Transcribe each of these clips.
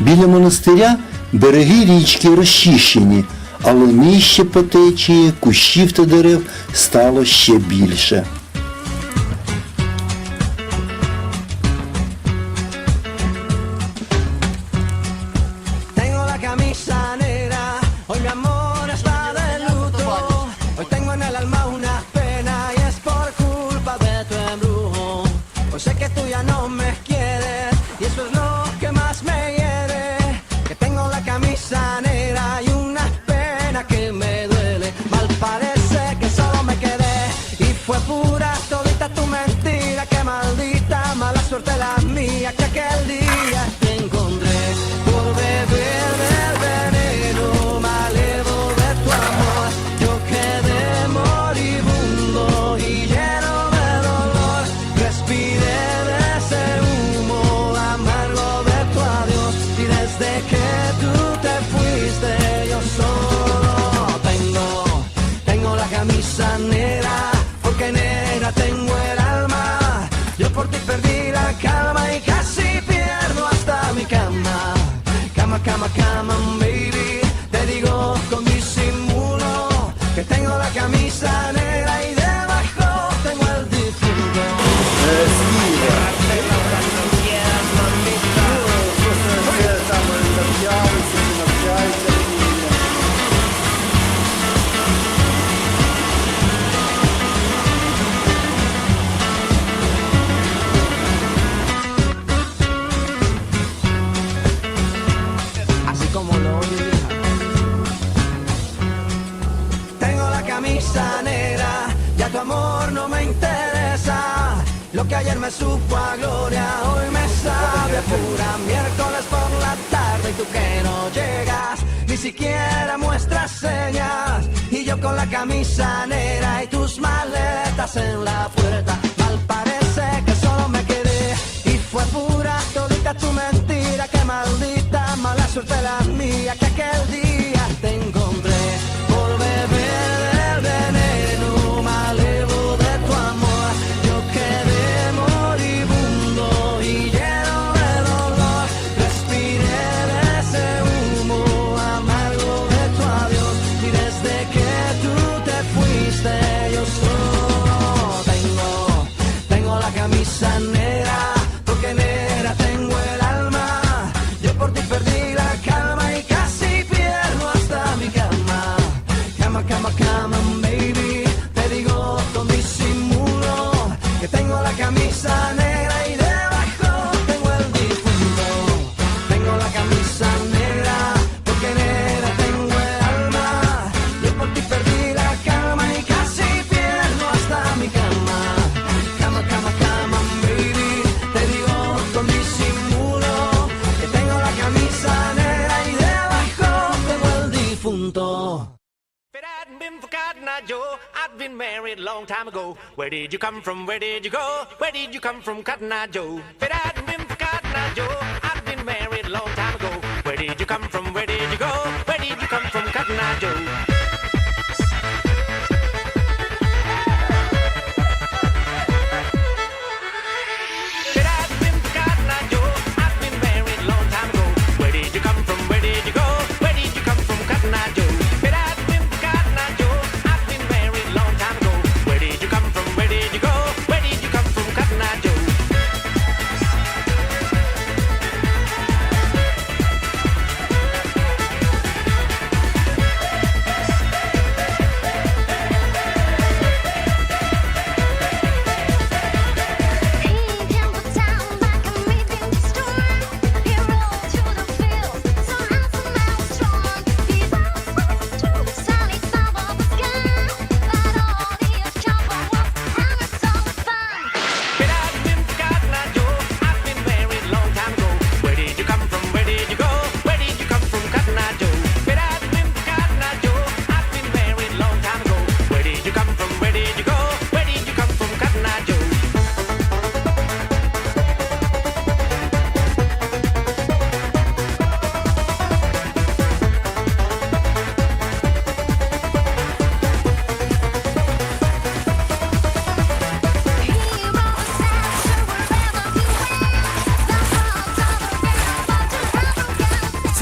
Біля монастиря береги річки розчищені, але нижче по течії кущів та дерев стало ще більше. que llegas, ni siquiera muestras señas. Y yo con la camisa negra y tus maletas en la puerta. Mal parece que solo me quedé y fue pura todita tu mentira. Que maldita mala suerte la mía que aquel día time ago. Where did you come from? Where did you go? Where did you come from, Cotton Eye Joe? If it hadn't been for Cotton Eye Joe, I'd have been married a long time ago. Where did you come from? Where did you go? Where did you come from, Cotton Eye Joe?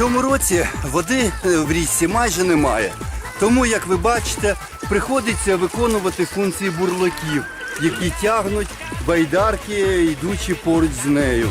Цьому році води е, в річці майже немає. Тому, як ви бачите, приходиться виконувати функції бурлаків, які тягнуть байдарки, йдучи поруч з нею.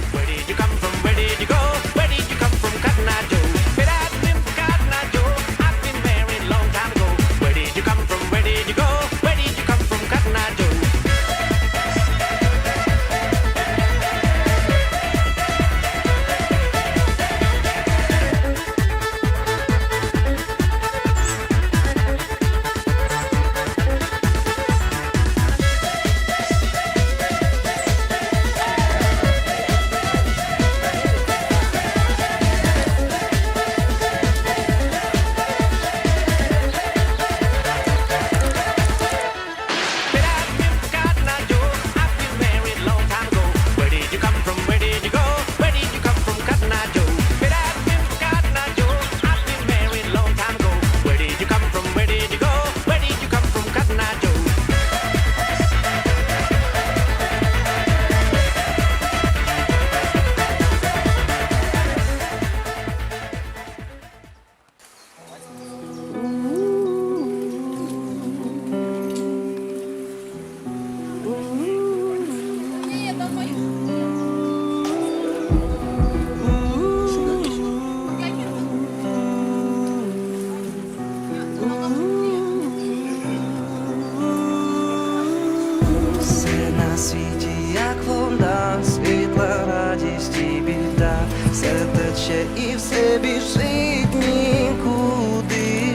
Тече і все біжить нікуди.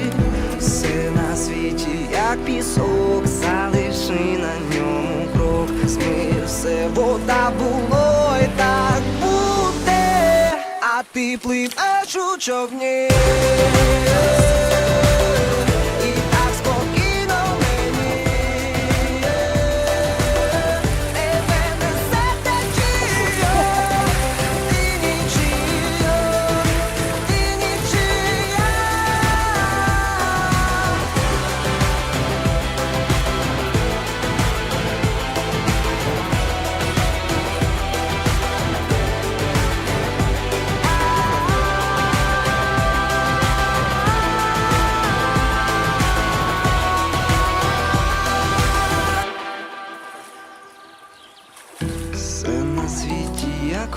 Все на світі, як пісок, залиши на ньому крок, змив все, вода було і так буде, а ти пливеш у човні.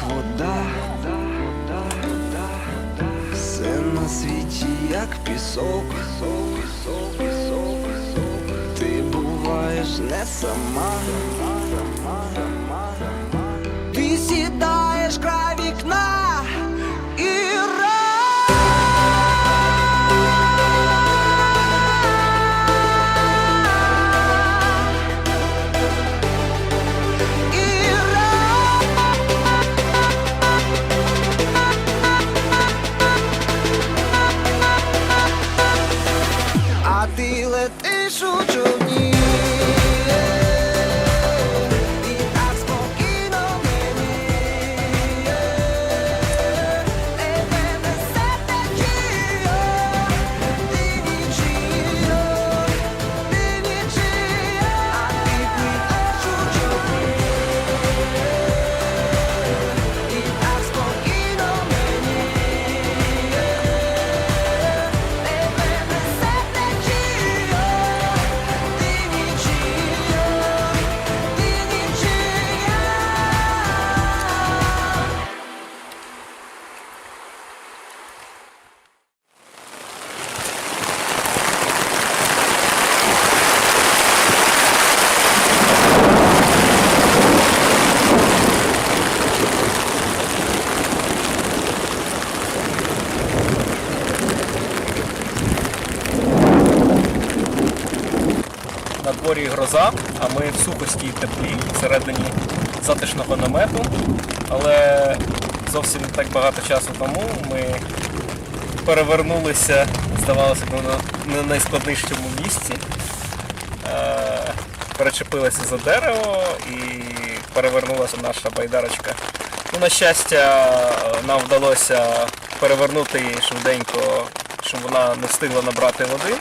Вода, все на світі, як пісок, ти буваєш не сама. Ти сідаєш край гроза, а ми в сухості теплі, всередині затишного намету. Але зовсім не так багато часу тому ми перевернулися, здавалося б, на найскладнішому місці. Е, Перечепилися за дерево і перевернулася наша байдарочка. Ну, на щастя, нам вдалося перевернути її швиденько, щоб вона не встигла набрати води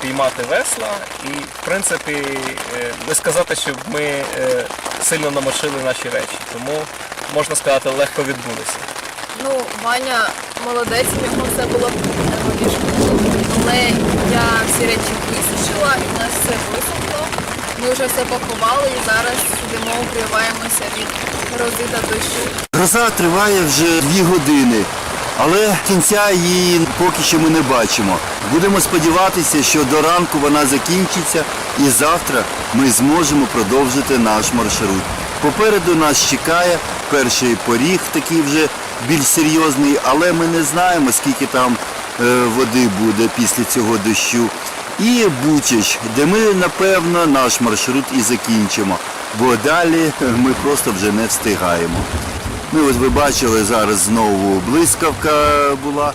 піймати весла і, в принципі, е, не сказати, щоб ми е, сильно намочили наші речі. Тому, можна сказати, легко відбулися. Ну, Ваня молодець, в нього все було в. Але я всі речі висушила, і в нас все висохло. Ми вже все поховали і зараз сидимо, укриваємося від грози та дощу. Гроза триває вже дві години, але кінця її поки що ми не бачимо. Будемо сподіватися, що до ранку вона закінчиться і завтра ми зможемо продовжити наш маршрут. Попереду нас чекає перший поріг, такий вже більш серйозний, але ми не знаємо, скільки там е, води буде після цього дощу. І Бучач, де ми, напевно, наш маршрут і закінчимо, бо далі ми просто вже не встигаємо. Ну, ось ви бачили, зараз знову блискавка була.